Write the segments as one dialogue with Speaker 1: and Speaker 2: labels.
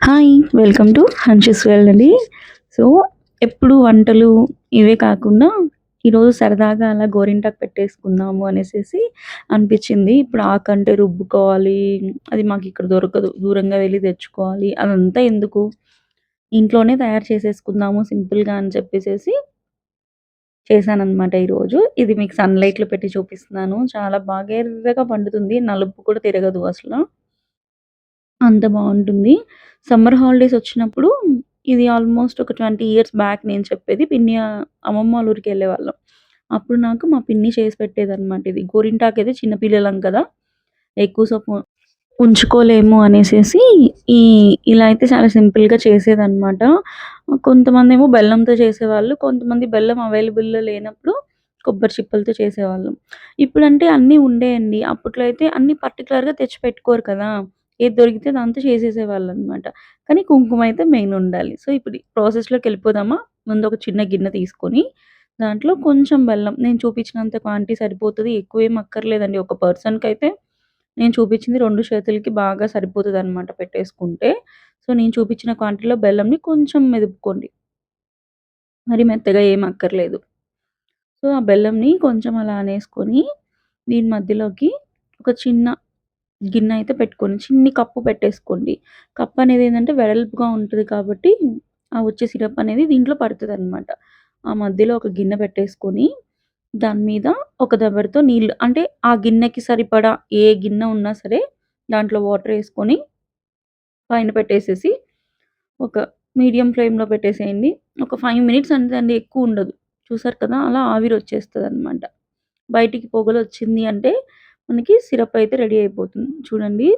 Speaker 1: Hi! Welcome to Hanshi's world అండి. So, ఎప్పుడు వంటలు ఇవే కాకుండా ఈరోజు సరదాగా అలా గోరింటాకు పెట్టేసుకుందాము అనేసి అనిపించింది ఇప్పుడు ఆకంటే రుబ్బుకోవాలి. అది మాకు ఇక్కడ దొరకదు. దూరంగా వెళ్ళి తెచ్చుకోవాలి. అదంతా ఎందుకు? ఇంట్లోనే తయారు చేసేసుకుందాము సింపుల్‌గా అని చెప్పేసేసి చేశానమాట ఈరోజు. ఇది మీకు సన్‌లైట్‌లో పెట్టి చూపిస్తున్నాను. చాలా బాగా ఎర్రగా పండుతుంది. నలుపు కూడా తిరగదు అసలు అంత బాగుంటుంది సమ్మర్ హాలిడేస్ వచ్చినప్పుడు ఇది ఆల్మోస్ట్ ఒక 20 ఇయర్స్ బ్యాక్ నేను చెప్పేది. పిన్ని అమ్మమ్మ వాళ్ళ ఊరికెళ్ళేవాళ్ళం. అప్పుడు నాకు మా పిన్ని చేసి పెట్టేదన్నమాట ఇది. గోరింటాకయితే చిన్న పిల్లలం కదా! ఎక్కువ సేపు ఉంచుకోలేము అనేసి ఈ ఇలా అయితే చాలా సింపుల్‌గా చేసేదనమాట. కొంతమందేమో బెల్లంతో చేసేవాళ్ళు. కొంతమంది బెల్లం అవైలబుల్‌లో లేనప్పుడు కొబ్బరి చిప్పలతో చేసేవాళ్ళు. ఇప్పుడంటే అన్నీ ఉండేయండి. అప్పట్లో అయితే అన్నీ తెచ్చి పెట్టుకోరు కదా! ఏది దొరికితే దాంతో చేసేసేవాళ్ళనమాట. కానీ కుంకుమ అయితే మెయిన్ ఉండాలి. సో, ఇప్పుడు ప్రాసెస్లోకి వెళ్ళిపోదామా ముందు ఒక చిన్న గిన్నె తీసుకొని దాంట్లో కొంచెం బెల్లం నేను చూపించినంత క్వాంటిటీ సరిపోతది. ఎక్కువేం అక్కర్లేదండి. ఒక పర్సన్కి అయితే నేను చూపించింది రెండు చేతులకి బాగా సరిపోతుంది అనమాట పెట్టేసుకుంటే. సో, నేను చూపించిన క్వాంటిటీలో బెల్లంని కొంచెం మెదుపుకోండి. మరి మెత్తగా ఏం అక్కర్లేదు. సో, ఆ బెల్లంని కొంచెం అలా అనేసుకొని దీని మధ్యలోకి ఒక చిన్న గిన్నె అయితే పెట్టుకోండి. చిన్ని కప్పు పెట్టేసుకోండి. కప్ అనేది ఏంటంటే వెడల్పుగా ఉంటుంది కాబట్టి ఆ వచ్చే సిరప్ అనేది దీంట్లో పడుతుంది అనమాట ఆ మధ్యలో ఒక గిన్నె పెట్టేసుకొని దాని మీద ఒక దబెరతో నీళ్ళు అంటే ఆ గిన్నెకి సరిపడా ఏ గిన్నె ఉన్నా సరే దాంట్లో వాటర్ వేసుకొని పైన పెట్టేసేసి ఒక మీడియం ఫ్లేమ్‌లో పెట్టేసేయండి. ఒక ఫైవ్ మినిట్స్ అండి ఎక్కువ ఉండదు. చూసారు కదా! అలా ఆవిరొచ్చేస్తదనమాట. బయటికి పొగలు వచ్చింది అంటే మనకి సిరప్ అయితే రెడీ అయిపోతుంది. చూడండి.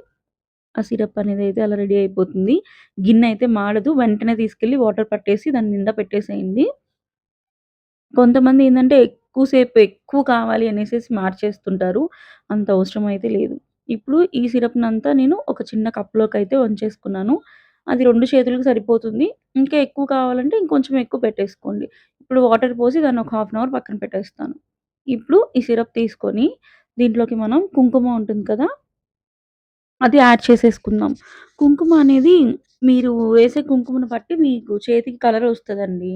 Speaker 1: ఆ సిరప్ అనేది అయితే అలా రెడీ అయిపోతుంది. గిన్నె అయితే మాడదు. వెంటనే తీసుకెళ్ళి వాటర్ పట్టేసి దాని నిండా పెట్టేసేయండి. కొంతమంది ఏంటంటే ఎక్కువసేపు ఎక్కువ కావాలి అనేసి మార్చేస్తుంటారు. అంత అవసరం అయితే లేదు. ఇప్పుడు ఈ సిరప్‌నంతా నేను ఒక చిన్న కప్లోకి అయితే వంచేసుకున్నాను. అది రెండు చేతులకు సరిపోతుంది. ఇంకా ఎక్కువ కావాలంటే ఇంకొంచెం ఎక్కువ పెట్టేసుకోండి. ఇప్పుడు వాటర్ పోసి దాన్ని ఒక హాఫ్ అన్ అవర్ పక్కన పెట్టేస్తాను. ఇప్పుడు ఈ సిరప్ తీసుకొని దీంట్లోకి మనం కుంకుమ ఉంటుంది కదా! అది యాడ్ చేసేసుకుందాం. కుంకుమ అనేది మీరు వేసే కుంకుమను బట్టి మీకు చేతికి కలర్ వస్తుందండి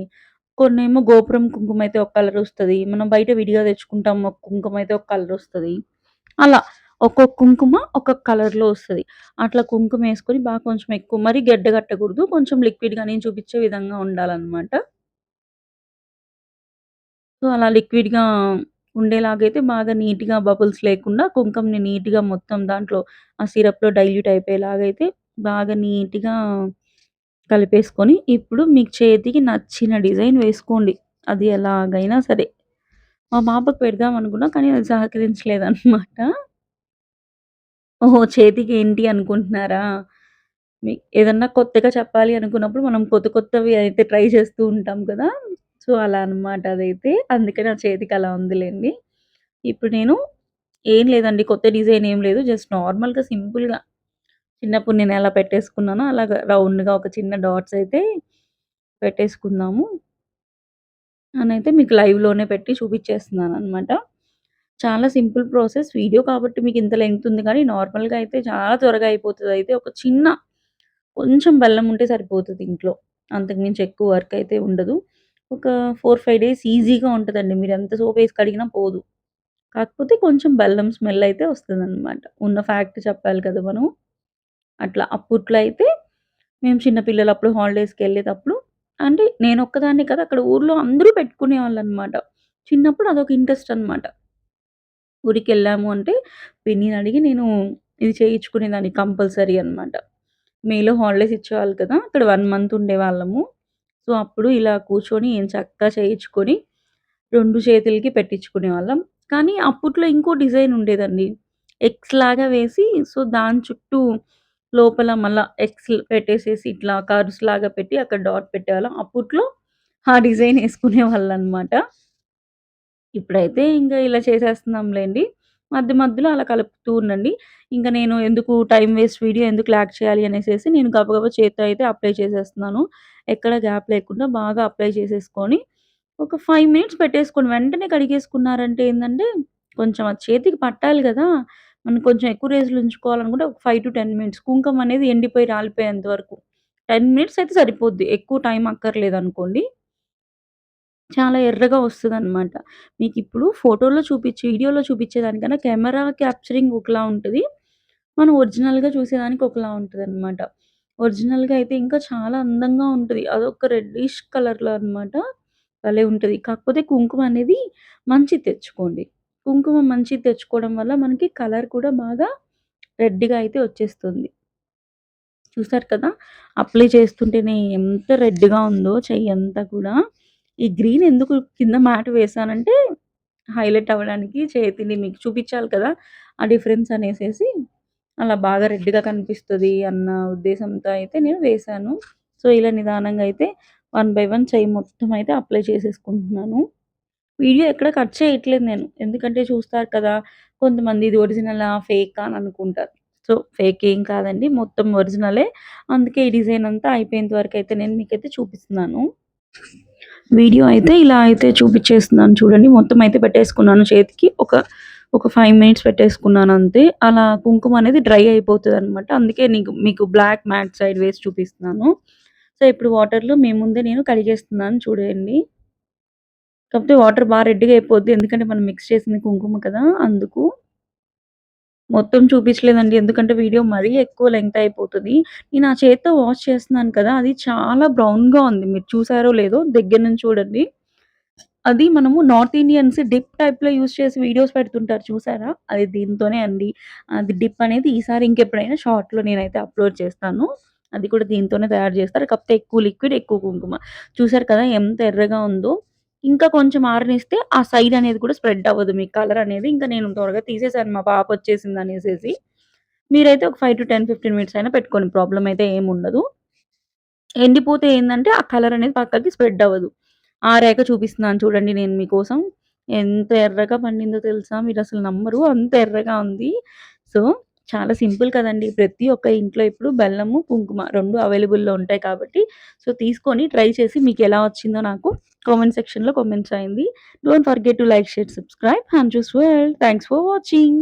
Speaker 1: కొన్నేమో గోపురం కుంకుమ అయితే ఒక కలర్ వస్తుంది మనం బయట విడిగా తెచ్చుకుంటాం. ఒక కుంకుమ అయితే ఒక కలర్ వస్తుంది అలా ఒక్కొక్క కుంకుమ ఒక్కొక్క కలర్‌లో వస్తుంది అట్లా కుంకుమ వేసుకొని బాగా కొంచెం ఎక్కువ మరి గడ్డ కట్టకూడదు. కొంచెం లిక్విడ్‌గా నేను చూపించే విధంగా ఉండాలన్నమాట సో, అలా లిక్విడ్‌గా ఉండేలాగైతే బాగా నీట్‌గా బబుల్స్ లేకుండా కుంకుమని నీట్‌గా మొత్తం దాంట్లో ఆ సిరప్‌లో డైల్యూట్ అయిపోయేలాగైతే బాగా నీట్‌గా కలిపేసుకొని, ఇప్పుడు మీకు చేతికి నచ్చిన డిజైన్ వేసుకోండి. అది ఎలాగైనా సరే. మా పాపకు పెడదాం అనుకున్నా కానీ అది సహకరించలేదన్నమాట ఓహో! చేతికి ఏంటి అనుకుంటున్నారా? మీ ఏదన్నా కొత్తగా చెప్పాలి అనుకున్నప్పుడు మనం కొత్త కొత్తవి అయితే ట్రై చేస్తూ ఉంటాం కదా! సో, అలా అనమాట అదైతే. అందుకే నా చేతికి అలా ఉందిలేండి ఇప్పుడు నేను ఏం లేదండి కొత్త డిజైన్ ఏం లేదు. జస్ట్ నార్మల్‌గా సింపుల్‌గా చిన్నప్పుడు నేను ఎలా పెట్టేసుకున్నానో అలాగా రౌండ్‌గా ఒక చిన్న డాట్స్ అయితే పెట్టేసుకుందాము. అనైతే మీకు లైవ్‌లోనే పెట్టి చూపించేస్తున్నాను అనమాట చాలా సింపుల్ ప్రాసెస్. వీడియో కాబట్టి మీకు ఇంత లెంగ్త్ ఉంది కానీ నార్మల్‌గా అయితే చాలా త్వరగా అయిపోతుంది అయితే ఒక చిన్న కొంచెం బెల్లం ఉంటే సరిపోతుంది ఇంట్లో. అంతకు మించి ఎక్కువ వర్క్ అయితే ఉండదు. ఒక 4, 5 డేస్ ఈజీగా ఉంటుందండి మీరు ఎంత సోప్ వేసి కడిగినా పోదు. కాకపోతే కొంచెం బెల్లం స్మెల్ అయితే వస్తదనమాట. ఉన్న ఫ్యాక్ట్ చెప్పాలి కదా మనం. అట్లా అప్పట్లో అయితే మేము చిన్నపిల్లలు అప్పుడు హాలిడేస్కి వెళ్ళేటప్పుడు అంటే నేను ఒక్కదాన్ని కదా అక్కడ ఊర్లో అందరూ పెట్టుకునేవాళ్ళనమాట. చిన్నప్పుడు అదొక ఇంట్రెస్ట్ అనమాట. ఊరికెళ్ళాము అంటే పిన్నిని అడిగి నేను ఇది చేయించుకునేదాన్ని కంపల్సరీ అనమాట. మేలో హాలిడేస్ ఇచ్చేవాళ్ళు కదా! అక్కడ వన్ మంత్ ఉండేవాళ్ళము. సో, అప్పుడు ఇలా కూర్చొని ఎంచక్కా చేయించుకొని రెండు చేతులకి పెట్టించుకునే వాళ్ళం కానీ అప్పట్లో ఇంకో డిజైన్ ఉండేదండి. ఎక్స్ లాగా వేసి సో, దాని చుట్టూ లోపల మళ్ళా ఎక్స్ పెట్టేసేసి ఇట్లా కర్వ్స్ లాగా పెట్టి అక్కడ డాట్ పెట్టేవాళ్ళం. అప్పట్లో ఆ డిజైన్ వేసుకునే వాళ్ళం అనమాట ఇప్పుడైతే ఇంకా ఇలా చేసేస్తున్నాంలేండి మధ్య మధ్యలో అలా కలుపుతూ ఉండండి. ఇంకా నేను ఎందుకు టైం వేస్ట్ వీడియో ఎందుకు ల్యాక్ చేయాలి అనేసి నేను గబగబా చేతితో అయితే అప్లై చేసేస్తున్నాను. ఎక్కడ గ్యాప్ లేకుండా బాగా అప్లై చేసేసుకొని ఒక ఫైవ్ మినిట్స్ పెట్టేసుకోండి. వెంటనే కడిగేసుకున్నారంటే ఏంటంటే కొంచెం అది చేతికి పట్టాలి కదా మనం కొంచెం ఎక్కువ రోజులు ఉంచుకోవాలనుకుంటే ఒక 5-10 మినిట్స్ కుంకుమ అనేది ఎండిపోయి రాలిపోయేంత వరకు. 10 మినిట్స్ అయితే సరిపోద్ది. ఎక్కువ టైం అక్కర్లేదు అనుకోండి చాలా ఎర్రగా వస్తదనమాట. మీకిప్పుడు ఫోటోలో చూపిచ్చి, వీడియోలో చూపిచ్చేదానికన్నా కెమెరా క్యాప్చరింగ్ ఒకలా ఉంటది. మనం ఒరిజినల్‌గా చూసేదానికి ఒకలా ఉంటదనమాట. ఒరిజినల్‌గా అయితే ఇంకా చాలా అందంగా ఉంటది. అదొక రెడ్డిష్ కలర్‌లో అనమాట. భలే ఉంటది. కాకపోతే కుంకుమ అనేది మంచిది తెచ్చుకోండి. కుంకుమ మంచిది తెచ్చుకోవడం వల్ల మనకి కలర్ కూడా బాగా రెడ్‌గా అయితే వచ్చేస్తుంది. చూసారు కదా! అప్లై చేస్తుంటేనే ఎంత రెడ్‌గా ఉందో చెయ్యంతా కూడా. ఈ గ్రీన్ ఎందుకు కింద మ్యాట్ వేసానంటే హైలైట్ అవ్వడానికి చేతిని మీకు చూపించాలి కదా! ఆ డిఫరెన్స్ అనేసేసి అలా బాగా రెడ్‌గా కనిపిస్తుంది అన్న ఉద్దేశంతో అయితే నేను వేశాను. సో, ఇలా నిదానంగా అయితే వన్ బై వన్ చెయ్యి మొత్తం అయితే అప్లై చేసేసుకుంటున్నాను. వీడియో ఎక్కడ కట్ చేయట్లేదు నేను. ఎందుకంటే చూస్తారు కదా! కొంతమంది ఇది ఒరిజినలా? ఫేక్ అని అనుకుంటారు. సో, ఫేక్ ఏం కాదండి. మొత్తం ఒరిజినలే. అందుకే ఈ డిజైన్ అంతా అయిపోయేంత వరకు అయితే నేను మీకైతే చూపిస్తున్నాను. వీడియో అయితే ఇలా అయితే చూపిచ్చేస్తున్నాను చూడండి. మొత్తం అయితే పెట్టేసుకున్నాను చేతికి. ఒక, ఒక ఫైవ్ మినిట్స్ పెట్టేసుకున్నాను అంతే. అలా కుంకుమ అనేది డ్రై అయిపోతుంది అనమాట అందుకే నీకు మీకు బ్లాక్ మ్యాట్ సైడ్ వేసి చూపిస్తున్నాను. సో, ఇప్పుడు వాటర్‌లో మీ ముందే నేను కడిగేస్తున్నాను చూడండి. కాకపోతే వాటర్ బాగా రెడ్‌గా అయిపోద్ది. ఎందుకంటే మనం మిక్స్ చేసింది కుంకుమ కదా! అందుకు. మొత్తం చూపించలేదండి ఎందుకంటే వీడియో మరీ ఎక్కువ లెంగ్త్ అయిపోతుంది నేను ఆ చేత్తో వాష్ చేస్తున్నాను కదా! అది చాలా బ్రౌన్‌గా ఉంది. మీరు చూసారో లేదో దగ్గర నుంచి చూడండి. అది మనము నార్త్ ఇండియన్స్ డిప్ టైప్‌లో యూస్ చేసి వీడియోస్ పెడుతుంటారు చూసారా? అది దీంతోనే అండి. అది డిప్ అనేది ఈసారి ఇంకెప్పుడైనా షార్ట్‌లో నేనైతే అప్‌లోడ్ చేస్తాను. అది కూడా దీంతోనే తయారు చేస్తారు. కాకపోతే ఎక్కువ లిక్విడ్, ఎక్కువ కుంకుమ. చూసారు కదా! ఎంత ఎర్రగా ఉందో. ఇంకా కొంచెం ఆరనిస్తే ఆ సైడ్ అనేది కూడా స్ప్రెడ్ అవ్వదు మీ కలర్ అనేది. ఇంకా నేను త్వరగా తీసేసాను మా పాప వచ్చేసింది వచ్చేసిందనేసేసి. మీరైతే ఒక 5-10, 15 మినిట్స్ అయినా పెట్టుకోండి. ప్రాబ్లమ్ అయితే ఏముండదు. ఎండిపోతే ఏంటంటే ఆ కలర్ అనేది పక్కకి స్ప్రెడ్ అవ్వదు. ఆరాక చూపిస్తున్నాను చూడండి నేను మీకోసం. ఎంత ఎర్రగా పండిందో తెలుసా? మీరు అసలు నమ్మరు. అంత ఎర్రగా ఉంది. సో, చాలా సింపుల్ కదండీ. ప్రతి ఒక్క ఇంట్లో ఇప్పుడు బెల్లము, కుంకుమ రెండు అవైలబుల్‌లో ఉంటాయి కాబట్టి సో, తీసుకొని ట్రై చేసి మీకు ఎలా వచ్చిందో నాకు కామెంట్ సెక్షన్‌లో కామెంట్స్ అయింది don't forget to like, share, subscribe. Hand choose well thanks for watching.